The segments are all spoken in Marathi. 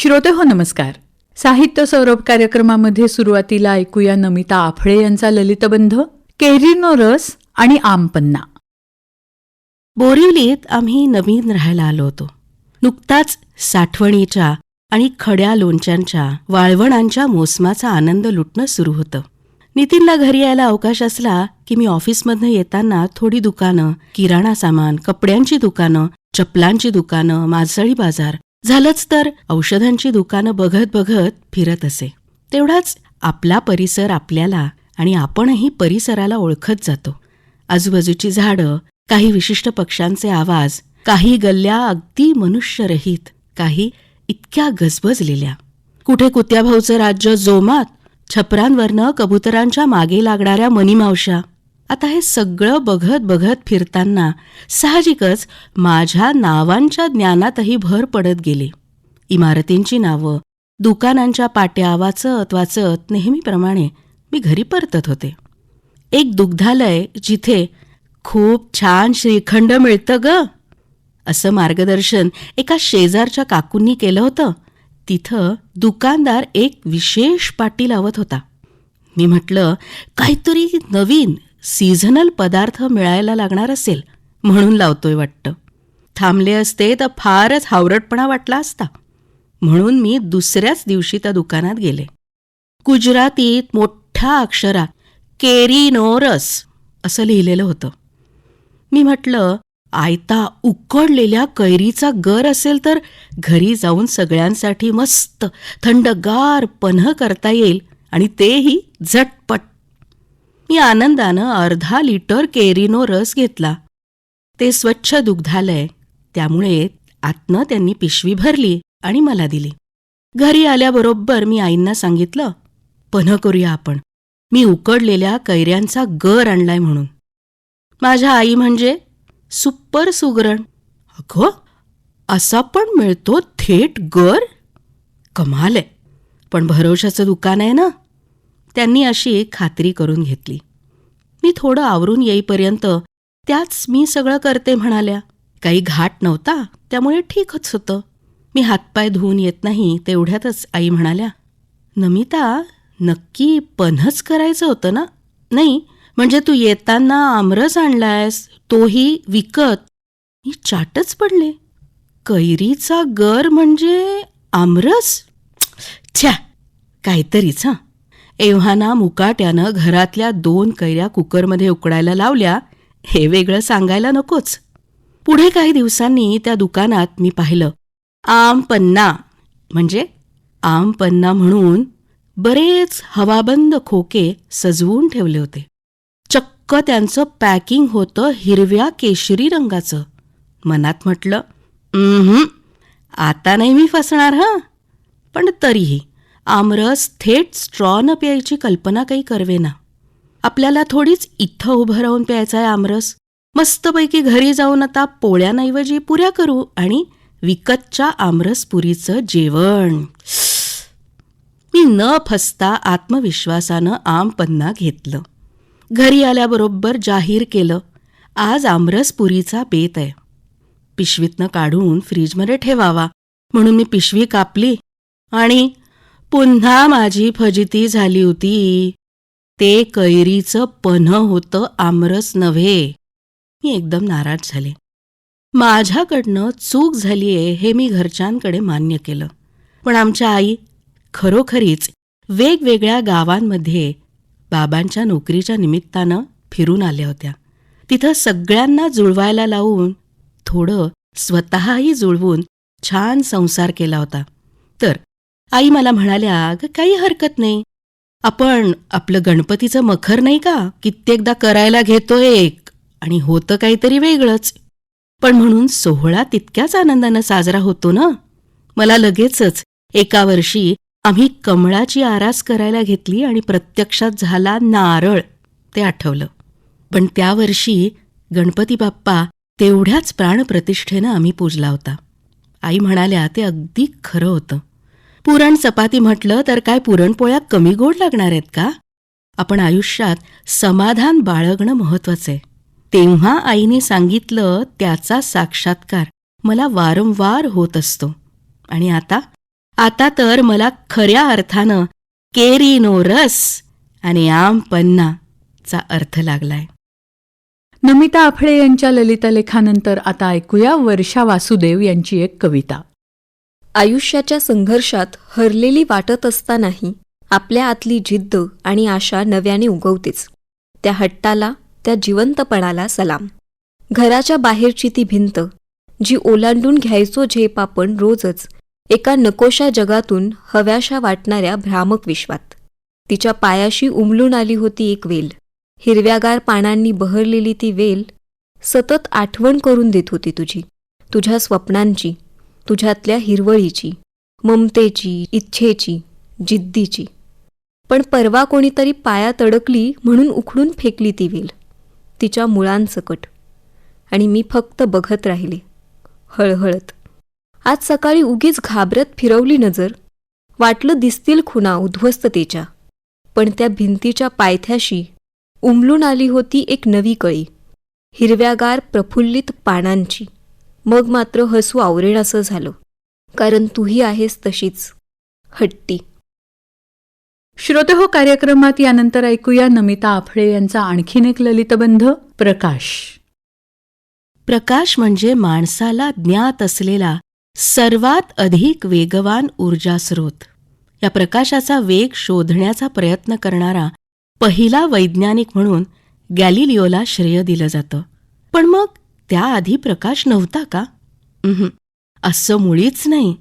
श्रोते हो नमस्कार. साहित्य सौरभ कार्यक्रमामध्ये सुरुवातीला ऐकूया नमिता आफळे यांचा ललितबंध केरीनो रस आणि आमपन्ना. बोरिवलीत आम्ही नवीन राहायला आलो होतो. नुकताच साठवणीच्या आणि खड्या लोणच्यांच्या वाळवणांच्या मोसमाचा आनंद लुटणं सुरू होतं. नितीनला घरी यायला अवकाश असला की मी ऑफिसमधनं येताना थोडी दुकानं किराणा सामान कपड्यांची दुकानं चपलांची दुकानं मासळी बाजार झालंच तर औषधांची दुकानं बघत बघत फिरत असे. तेवढाच आपला परिसर आपल्याला आणि आपणही परिसराला ओळखत जातो. आजूबाजूची झाडं काही विशिष्ट पक्ष्यांचे आवाज काही गल्ल्या अगदी मनुष्यरहित काही इतक्या गजबजलेल्या. कुठे कुत्याभाऊचं राज्य जोमात छपरांवरनं कबुतरांच्या मागे लागणाऱ्या मनीमावशा आता हे सगळं बघत बघत फिरताना साहजिकच माझ्या नावांच्या ज्ञानातही भर पडत गेली. इमारतींची नावं दुकानांच्या पाट्या वाचत वाचत नेहमीप्रमाणे मी घरी परतत होते. एक दुग्धालय जिथे खूप छान श्रीखंड मिळतं ग असं मार्गदर्शन एका शेजारच्या काकूंनी केलं होतं. तिथं दुकानदार एक विशेष पाटी लावत होता. मी म्हटलं काहीतरी नवीन सीझनल पदार्थ मिळायला लागणार असेल म्हणून लावतोय वाटतं. थांबले असते तर फारच हावरटपणा वाटला असता. म्हणून मी दुसऱ्याच दिवशी त्या दुकानात गेले. गुजरातीत मोठ्या अक्षरात केरीनोरस असं लिहिलेलं होतं. मी म्हटलं आयता उकडलेल्या कैरीचा गर असेल तर घरी जाऊन सगळ्यांसाठी मस्त थंडगार पन्ह करता येईल आणि तेही झटपट. मी आनंदानं अर्धा लिटर केरीनो रस घेतला. ते स्वच्छ दुग्धालय त्यामुळे आतनं त्यांनी पिशवी भरली आणि मला दिली. घरी आल्याबरोबर मी आईंना सांगितलं पन्ह करूया आपण. मी उकडलेल्या कैऱ्यांचा गर आणलाय म्हणून. माझ्या आई म्हणजे सुपर सुगरण. अगं असा पण मिळतो थेट गर? कमाल आहे. पण भरोशाचं दुकान आहे ना. त्यांनी अशी खात्री करून घेतली. मी थोडं आवरून येईपर्यंत त्याच मी सगळं करते म्हणाल्या. काही घाट नव्हता त्यामुळे ठीकच होतं. मी हातपाय धुवून येत नाही तेवढ्यातच आई म्हणाल्या नमिता नक्की पन्हच करायचं होतं ना? नाही म्हणजे तू येताना आमरस आणलायस तोही विकत. मी चाटच पडले. कैरीचा गर म्हणजे आमरस? छ्या काहीतरीच हां. एव्हाना मुकाट्यानं घरातल्या दोन कैऱ्या कुकरमध्ये उकडायला लावल्या. हे वेगळं सांगायला नकोच. पुढे काही दिवसांनी त्या दुकानात मी पाहिलं. आम पन्ना. म्हणजे आम पन्ना म्हणून बरेच हवाबंद खोके सजवून ठेवले होते. चक्क त्यांचं पॅकिंग होतं हिरव्या केशरी रंगाचं. मनात म्हटलं आता नाही मी फसणार हं? पण तरीही आमरस थेट स्ट्रॉनं प्यायची कल्पना काही करवेना. आपल्याला थोडीच इथं उभं राहून प्यायचा आहे आमरस. मस्तपैकी घरी जाऊन आता पोळ्यांऐवजी पुऱ्या करू आणि विकतच्या आमरसपुरीचं जेवण. मी न फसता आत्मविश्वासानं आम पन्ना घेतलं. घरी आल्याबरोबर जाहीर केलं आज आमरसपुरीचा बेत आहे. पिशवीतनं काढून फ्रीजमध्ये ठेवावा. म्हणून मी पिशवी कापली आणि पुन्हा माझी फजिती झाली होती. ते कैरीचं पन्ह होतं आमरस नव्हे. मी एकदम नाराज झाले. माझ्याकडनं चूक झालीये हे मी घरच्यांकडे मान्य केलं. पण आमच्या आई खरोखरीच वेगवेगळ्या गावांमध्ये बाबांच्या नोकरीच्या निमित्तानं फिरून आल्या होत्या. तिथं सगळ्यांना जुळवायला लावून थोडं स्वतःही जुळवून छान संसार केला होता. तर आई मला म्हणाल्या "ग, काही हरकत नाही. आपण आपलं गणपतीचं मखर नाही का? कित्येकदा करायला घेतो एक. आणि होतं काहीतरी वेगळंच. पण म्हणून सोहळा तितक्याच आनंदानं साजरा होतो ना? मला लगेचच एका वर्षी आम्ही कमळाची आरास करायला घेतली आणि प्रत्यक्षात झाला नारळ ते आठवलं. पण त्या वर्षी गणपती बाप्पा तेवढ्याच प्राणप्रतिष्ठेनं आम्ही पूजला होता. आई म्हणाल्या ते अगदी खरं होतं. पुरण चपाती म्हटलं तर काय पुरणपोळ्या कमी गोड लागणार आहेत का? आपण आयुष्यात समाधान बाळगणं महत्वाचं आहे. तेव्हा आईने सांगितलं त्याचा साक्षात्कार मला वारंवार होत असतो. आणि आता आता तर मला खऱ्या अर्थानं केरीनो रस आणि आम पन्ना चा अर्थ लागलाय. नमिता आफळे यांच्या ललिता लेखानंतर आता ऐकूया वर्षा वासुदेव यांची एक कविता. आयुष्याच्या संघर्षात हरलेली वाटत असतानाही आपल्या आतली जिद्द आणि आशा नव्याने उगवतेच. त्या हट्टाला त्या जिवंतपणाला सलाम. घराच्या बाहेरची ती भिंत जी ओलांडून घ्यायचो झेप आपण रोजच एका नकोशा जगातून हव्याशा वाटणाऱ्या भ्रामक विश्वात. तिच्या पायाशी उमलून आली होती एक वेल. हिरव्यागार पानांनी बहरलेली ती वेल सतत आठवण करून देत होती तुझी तुझ्या स्वप्नांची तुझ्यातल्या हिरवळीची ममतेची इच्छेची जिद्दीची. पण परवा कोणीतरी पायात अडकली म्हणून उखडून फेकली ती वेल तिच्या मुळांसकट. आणि मी फक्त बघत राहिले हळहळत. आज सकाळी उगीच घाबरत फिरवली नजर वाटलं दिसतील खुणा उद्ध्वस्ततेच्या पण त्या भिंतीच्या पायथ्याशी उमलून आली होती एक नवी कळी हिरव्यागार प्रफुल्लित पानांची. मग मात्र हसू आवरेणासं झालं. कारण तूही आहेस तशीच. हट्टी. श्रोते हो कार्यक्रमात यानंतर ऐकूया नमिता आफळे यांचा आणखीन एक ललितबंध प्रकाश. प्रकाश म्हणजे माणसाला ज्ञात असलेला सर्वात अधिक वेगवान ऊर्जास्रोत या प्रकाशाचा वेग शोधण्याचा प्रयत्न करणारा पहिला वैज्ञानिक म्हणून गॅलिलिओला श्रेय दिलं जातं. पण मग त्याआधी प्रकाश नव्हता का? असं मुळीच नाही.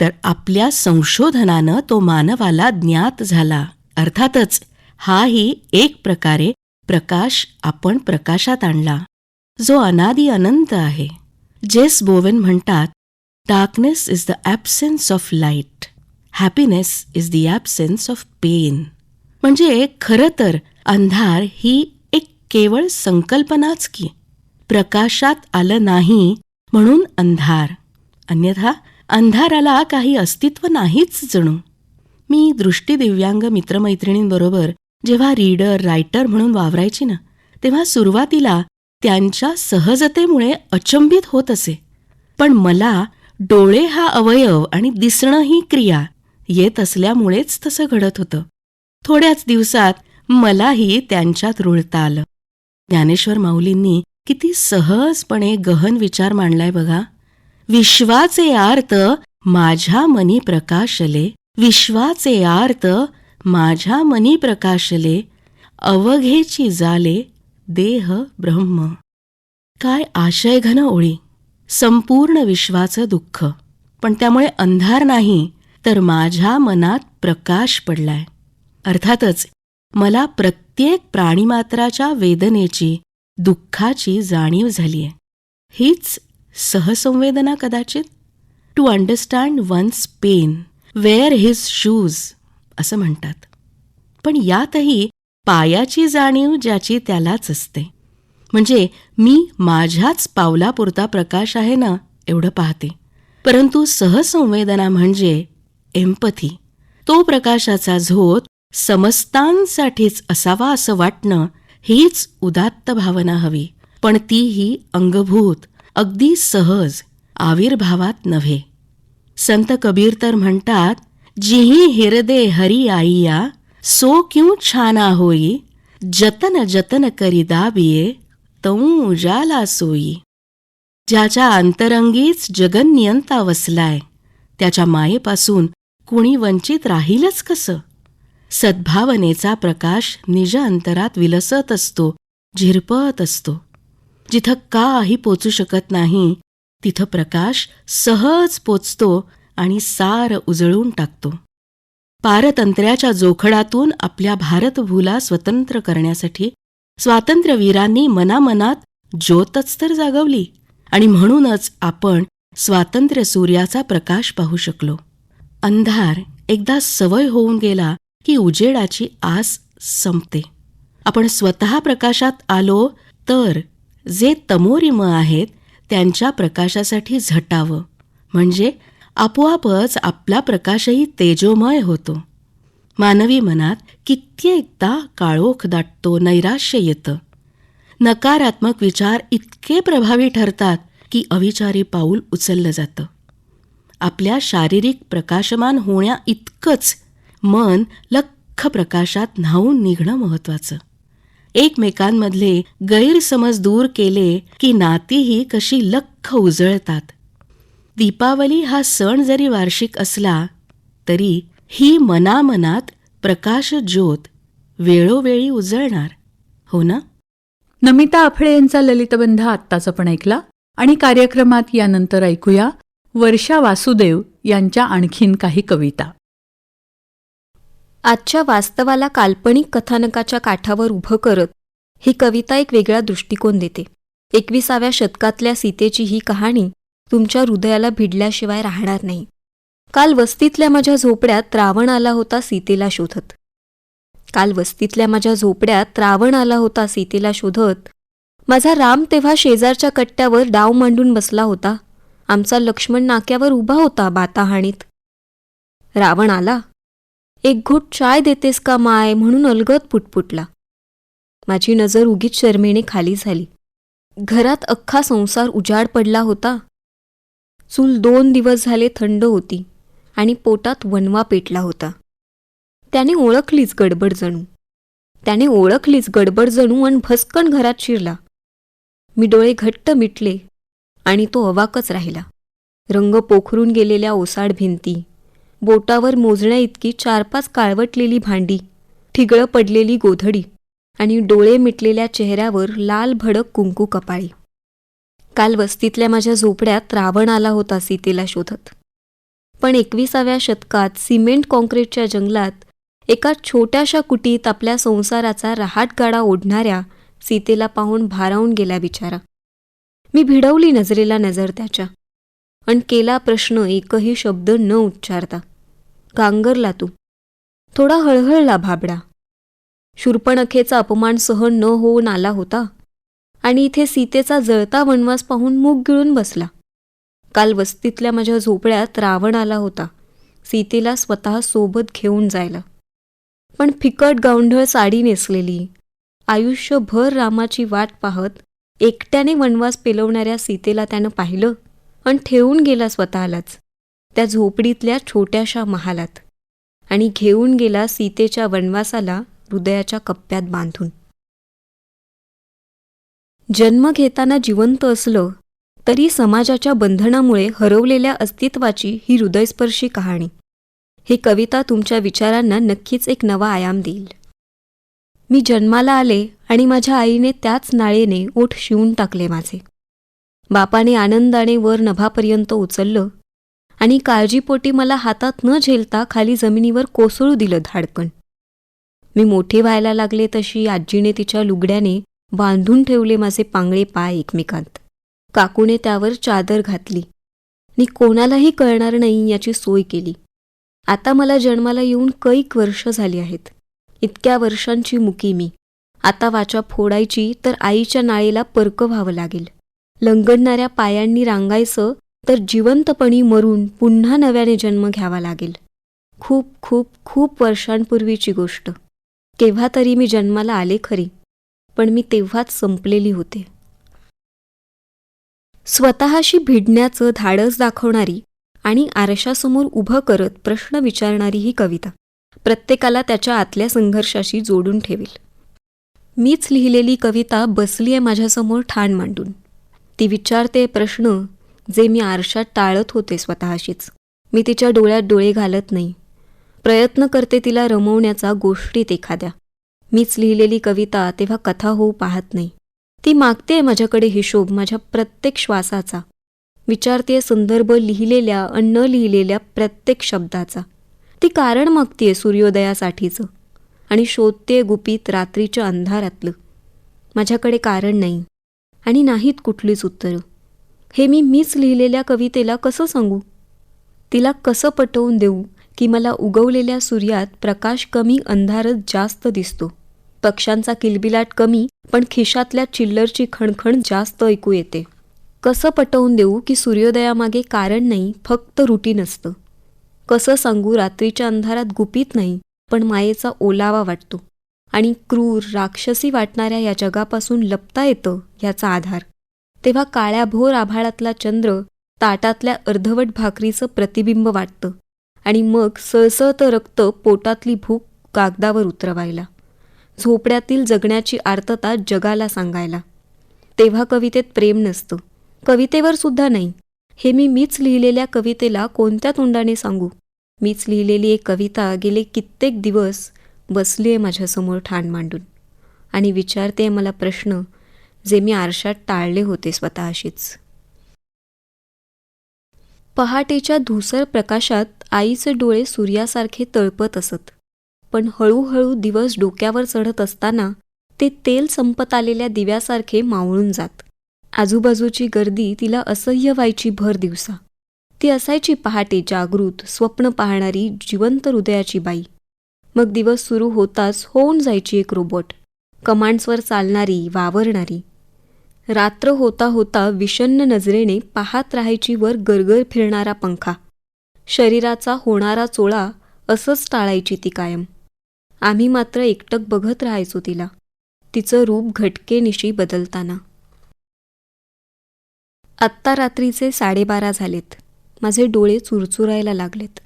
तर आपल्या संशोधनानं तो मानवाला ज्ञात झाला. अर्थातच हाही एक प्रकारे प्रकाश आपण प्रकाशात आणला. जो अनादी अनंत आहे. जेस बोवेन म्हणतात darkness is the absence of light happiness is the absence of pain म्हणजे खरं तर अंधार ही एक केवळ संकल्पनाच की. प्रकाशात आलं नाही म्हणून अंधार. अन्यथा अंधाराला काही अस्तित्व नाहीच जणू. मी दृष्टीदिव्यांग मित्रमैत्रिणींबरोबर जेव्हा रीडर रायटर म्हणून वावरायची ना तेव्हा सुरुवातीला त्यांच्या सहजतेमुळे अचंबित होत असे. पण मला डोळे हा अवयव आणि दिसणं ही क्रिया येत असल्यामुळेच तसं घडत होतं. थोड्याच दिवसात मलाही त्यांच्यात रुळता आलं. ज्ञानेश्वर माऊलींनी किती सहजपणे गहन विचार मांडलाय बघा. विश्वाचे आर्त माझ्या मनी प्रकाशले. विश्वाचे आर्त माझ्या मनी प्रकाशले. अवघेची जाले देह ब्रह्म. काय आशयघन ओळी. संपूर्ण विश्वाचं दुःख. पण त्यामुळे अंधार नाही तर माझ्या मनात प्रकाश पडलाय. अर्थातच मला प्रत्येक प्राणीमात्राच्या वेदनेची दुःखाची जाणीव झालीय. हीच सहसंवेदना कदाचित? To understand one's pain wear his shoes असं म्हणतात. पण यातही पायाची जाणीव ज्याची त्यालाच असते. म्हणजे मी माझ्याच पावलापुरता प्रकाश आहे ना एवढं पाहते. परंतु सहसंवेदना म्हणजे एम्पथी तो प्रकाशाचा झोत समस्तांसाठीच असावा असं वाटणं हीच उदात्त भावना हवी. पण तीही अंगभूत अगदी सहज आविर्भावात नव्हे. संत कबीर तर म्हणतात जिही हिरदे हरी आईया सो क्यू छाना होई? जतन जतन करी दाबिये तऊ उजाला सोयी ज्याच्या अंतरंगीच जगन्नियंता वसलाय त्याच्या मायेपासून कुणी वंचित राहीलच कसं? सद्भावनेचा प्रकाश निज अंतरात विलसत असतो झिरपत असतो. जिथं काही पोचू शकत नाही तिथं प्रकाश सहज पोचतो आणि सार उजळून टाकतो. पारतंत्र्याच्या जोखडातून आपल्या भारतभूला स्वतंत्र करण्यासाठी स्वातंत्र्यवीरांनी मनामनात ज्योतच तर जागवली आणि म्हणूनच आपण स्वातंत्र्य सूर्याचा प्रकाश पाहू शकलो. अंधार एकदा सवय होऊन गेला की उजेडाची आस संपते. आपण स्वतः प्रकाशात आलो तर जे तमोरिम आहेत त्यांच्या प्रकाशासाठी झटावं. म्हणजे आपोआपच आपला प्रकाशही तेजोमय होतो. मानवी मनात कित्येकदा काळोख दाटतो नैराश्य येतं. नकारात्मक विचार इतके प्रभावी ठरतात की अविचारी पाऊल उचललं जातं. आपल्या शारीरिक प्रकाशमान होण्या इतकंच मन लख्ख प्रकाशात न्हावून निघणं महत्वाचं. एकमेकांमधले गैरसमज दूर केले की नातीही कशी लख्ख उजळतात. दीपावली हा सण जरी वार्षिक असला तरी ही मनामनात प्रकाश ज्योत वेळोवेळी उजळणार. हो ना? नमिता आफळे यांचा ललितबंध आत्ताच आपण ऐकला आणि कार्यक्रमात यानंतर ऐकूया वर्षा वासुदेव यांच्या आणखीन काही कविता. आजच्या वास्तवाला काल्पनिक कथानकाच्या काठावर उभं करत ही कविता एक वेगळा दृष्टिकोन देते. एकविसाव्या शतकातल्या सीतेची ही कहाणी तुमच्या हृदयाला भिडल्याशिवाय राहणार नाही. काल वस्तीतल्या माझ्या झोपड्यात रावण आला होता सीतेला शोधत. काल वस्तीतल्या माझ्या झोपड्यात रावण आला होता सीतेला शोधत. माझा राम तेव्हा शेजारच्या कट्ट्यावर डाव मांडून बसला होता. आमचा लक्ष्मण नाक्यावर उभा होता बाताहाणीत. रावण आला. एक घोट चाय देतेस का माय? म्हणून अलगद पुटपुटला. माझी नजर उगीच शर्मेने खाली झाली. घरात अख्खा संसार उजाड पडला होता. चूल दोन दिवस झाले थंड होती आणि पोटात वनवा पेटला होता. त्याने ओळखलीच गडबड जणू. त्याने ओळखलीच गडबड जणू आणि भस्कन घरात शिरला. मी डोळे घट्ट मिटले आणि तो अवाकच राहिला. रंग पोखरून गेलेल्या ओसाड भिंती बोटावर मोजण्या इतकी चार पाच काळवटलेली भांडी ठिगळं पडलेली गोधडी आणि डोळे मिटलेल्या चेहऱ्यावर लाल भडक कुंकू कपाळी. काल वस्तीतल्या माझ्या झोपड्यात रावण आला होता सीतेला शोधत. पण एकविसाव्या शतकात सिमेंट कॉन्क्रीटच्या जंगलात एका छोट्याशा कुटीत आपल्या संसाराचा रहाटगाडा ओढणाऱ्या सीतेला पाहून भारावून गेला बिचारा. मी भिडवली नजरेला नजर त्याच्या. अन केला प्रश्न एकही शब्द न उच्चारता. गांगरला तू. थोडा हळहळला भाबडा. शूर्पणखेचा अपमान सहन न होऊन आला होता आणि इथे सीतेचा जळता वनवास पाहून मूग गिळून बसला. काल वस्तीतल्या माझ्या झोपड्यात रावण आला होता. सीतेला स्वतः सोबत घेऊन जायला. पण फिकट गावंढळ साडी नेसलेली. आयुष्यभर रामाची वाट पाहत एकट्याने वनवास पेलवणाऱ्या सीतेला त्यानं पाहिलं आणि ठेवून गेला स्वतःलाच. त्या झोपडीतल्या छोट्याशा महालात आणि घेऊन गेला सीतेच्या वनवासाला हृदयाच्या कप्प्यात बांधून. जन्म घेताना जिवंत असलं तरी समाजाच्या बंधनामुळे हरवलेल्या अस्तित्वाची ही हृदयस्पर्शी कहाणी. ही कविता तुमच्या विचारांना नक्कीच एक नवा आयाम देईल. मी जन्माला आले आणि माझ्या आईने त्याच नाळेने ओठ शिवून टाकले माझे. बापाने आनंदाने वर नभापर्यंत उचललं आणि काळजीपोटी मला हातात न झेलता खाली जमिनीवर कोसळू दिलं धाडकन. मी मोठी व्हायला लागले तशी आजीने तिच्या लुगड्याने बांधून ठेवले माझे पांगळे पाय एकमेकांत. काकूने त्यावर चादर घातली. मी कोणालाही कळणार नाही याची सोय केली. आता मला जन्माला येऊन कैक वर्ष झाली आहेत. इतक्या वर्षांची मुकी मी. आता वाचा फोडायची तर आईच्या नाळेला परकं व्हावं लागेल. लंगडणाऱ्या पायांनी रांगायचं तर जिवंतपणी मरून पुन्हा नव्याने जन्म घ्यावा लागेल. खूप खूप खूप वर्षांपूर्वीची गोष्ट. केव्हा तरी मी जन्माला आले खरी पण मी तेव्हाच संपलेली होते. स्वतःशी भिडण्याचं धाडस दाखवणारी आणि आरशासमोर उभं करत प्रश्न विचारणारी ही कविता प्रत्येकाला त्याच्या आतल्या संघर्षाशी जोडून ठेवेल. मीच लिहिलेली कविता बसली आहे माझ्यासमोर ठाण मांडून. ती विचारते प्रश्न जे मी आरशात टाळत होते स्वतःशीच. मी तिच्या डोळ्यात डोळे घालत नाही. प्रयत्न करते तिला रमवण्याचा गोष्टीत एखाद्या. मीच लिहिलेली कविता तेव्हा कथा होऊ पाहत नाही. ती मागते माझ्याकडे हिशोब माझ्या प्रत्येक श्वासाचा. विचारते संदर्भ लिहिलेल्या अन न लिहिलेल्या प्रत्येक शब्दाचा. ती कारण मागतीये सूर्योदयासाठीचं. आणि शोधते गुपित रात्रीच्या अंधारातलं. माझ्याकडे कारण नाही. आणि नाहीत कुठलीच उत्तरं. हे मी मीच लिहिलेल्या कवितेला कसं सांगू? तिला कसं पटवून देऊ की मला उगवलेल्या सूर्यात प्रकाश कमी अंधारच जास्त दिसतो. पक्ष्यांचा किलबिलाट कमी पण खिशातल्या चिल्लरची खणखण जास्त ऐकू येते. कसं पटवून देऊ की सूर्योदयामागे कारण नाही फक्त रुटीन असतं. कसं सांगू रात्रीच्या अंधारात गुपित नाही पण मायेचा ओलावा वाटतो. आणि क्रूर राक्षसी वाटणाऱ्या या जगापासून लपता येतं याचा आधार. तेव्हा काळ्याभोर आभाळातला चंद्र ताटातल्या अर्धवट भाकरीचं प्रतिबिंब वाटतं आणि मग सळसळतं रक्त पोटातली भूक कागदावर उतरवायला. झोपड्यातील जगण्याची आर्तता जगाला सांगायला. तेव्हा कवितेत प्रेम नसतं. कवितेवर सुद्धा नाही. हे मी मीच लिहिलेल्या कवितेला कोणत्या तोंडाने सांगू? मीच लिहिलेली एक कविता गेले कित्येक दिवस बसली आहे माझ्यासमोर ठाण मांडून. आणि विचारते मला प्रश्न जे मी आरशात टाळले होते स्वतःशीच. पहाटेच्या धुसर प्रकाशात आईचे डोळे सूर्यासारखे तळपत असत. पण हळूहळू दिवस डोक्यावर चढत असताना ते तेल संपत आलेल्या दिव्यासारखे मावळून जात. आजूबाजूची गर्दी तिला असह्य व्हायची भर दिवसा. ती असायची पहाटे जागृत स्वप्न पाहणारी जिवंत हृदयाची बाई. मग दिवस सुरू होताच होऊन जायची एक रोबोट. कमांड्सवर चालणारी वावरणारी. रात्र होता होता विषण्ण नजरेने पाहत राहायची वर गरगर फिरणारा पंखा. शरीराचा होणारा चोळा असंच टाळायची ती कायम. आम्ही मात्र एकटक बघत राहायचो तिला. तिचं रूप घटकेनिशी बदलताना. आत्ता रात्रीचे साडेबारा झालेत. माझे डोळे चुरचुरायला लागलेत.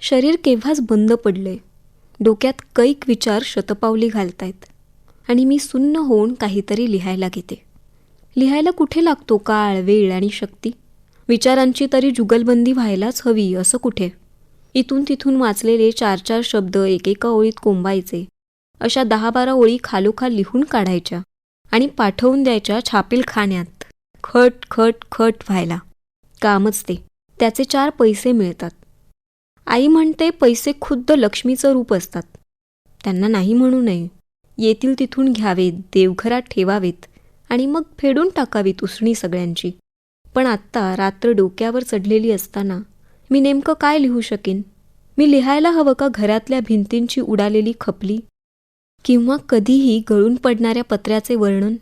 शरीर केव्हाच बंद पडले डोक्यात कैक विचार शतपावली घालतायत. आणि मी सुन्न होऊन काहीतरी लिहायला घेते. लिहायला कुठे लागतो काळ वेळ आणि शक्ती? विचारांची तरी जुगलबंदी व्हायलाच हवी असं कुठे? इथून तिथून वाचलेले चार चार शब्द एकेका ओळीत कोंबायचे. अशा दहा बारा ओळी खालोखाल लिहून काढायच्या आणि पाठवून द्यायच्या छापील खाण्यात खट खट खट व्हायला. कामच ते. त्याचे चार पैसे मिळतात. आई म्हणते पैसे खुद्द लक्ष्मीचं रूप असतात. त्यांना नाही म्हणू नये. येतील तिथून घ्यावेत देवघरात ठेवावेत. आणि मग फेडून टाकावीत उसणी सगळ्यांची. पण आत्ता रात्र डोक्यावर चढलेली असताना मी नेमकं काय लिहू शकेन? मी लिहायला हवं का घरातल्या भिंतींची उडालेली खपली? किंवा कधीही गळून पडणाऱ्या पत्र्याचे वर्णन?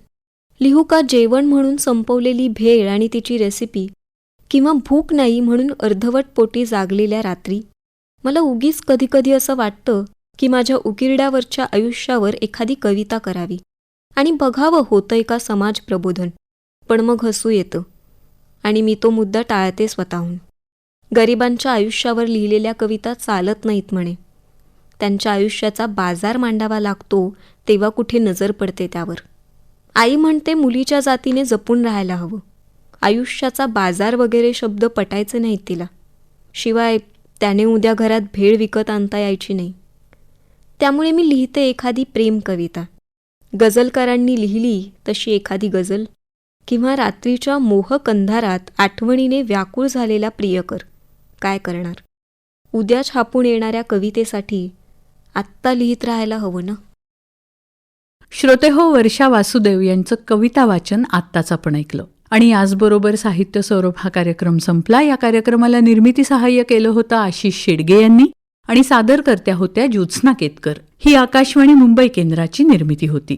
लिहू का जेवण म्हणून संपवलेली भेळ आणि तिची रेसिपी किंवा भूक नाही म्हणून अर्धवट पोटी जागलेल्या रात्री? मला उगीच कधीकधी असं वाटतं की माझ्या उकिरड्यावरच्या आयुष्यावर एखादी कविता करावी. आणि बघावं होतंय का समाज प्रबोधन. पण मग हसू येतं. आणि मी तो मुद्दा टाळते स्वतःहून. गरिबांच्या आयुष्यावर लिहिलेल्या कविता चालत नाहीत म्हणे. त्यांच्या आयुष्याचा बाजार मांडावा लागतो तेव्हा कुठे नजर पडते त्यावर. आई म्हणते मुलीच्या जातीने जपून राहायला हवं. आयुष्याचा बाजार वगैरे शब्द पटायचे नाहीत तिला. शिवाय त्याने उद्या घरात भेळ विकत आणता यायची नाही. त्यामुळे मी लिहिते एखादी प्रेम कविता. गझलकारांनी लिहिली तशी एखादी गझल. किंवा रात्रीच्या मोहक अंधारात आठवणीने व्याकुळ झालेला प्रियकर. काय करणार? उद्या छापून येणाऱ्या कवितेसाठी आत्ता लिहित राहायला हवं ना? श्रोते हो वर्षा वासुदेव यांचं कविता वाचन आत्ताच आपण ऐकलं. आणि याचबरोबर साहित्य सौरभ हा कार्यक्रम संपला. या कार्यक्रमाला निर्मिती सहाय्य केलं होतं आशिष शेडगे यांनी. आणि सादरकर्त्या होत्या ज्योत्स्ना केतकर. ही आकाशवाणी मुंबई केंद्राची निर्मिती होती.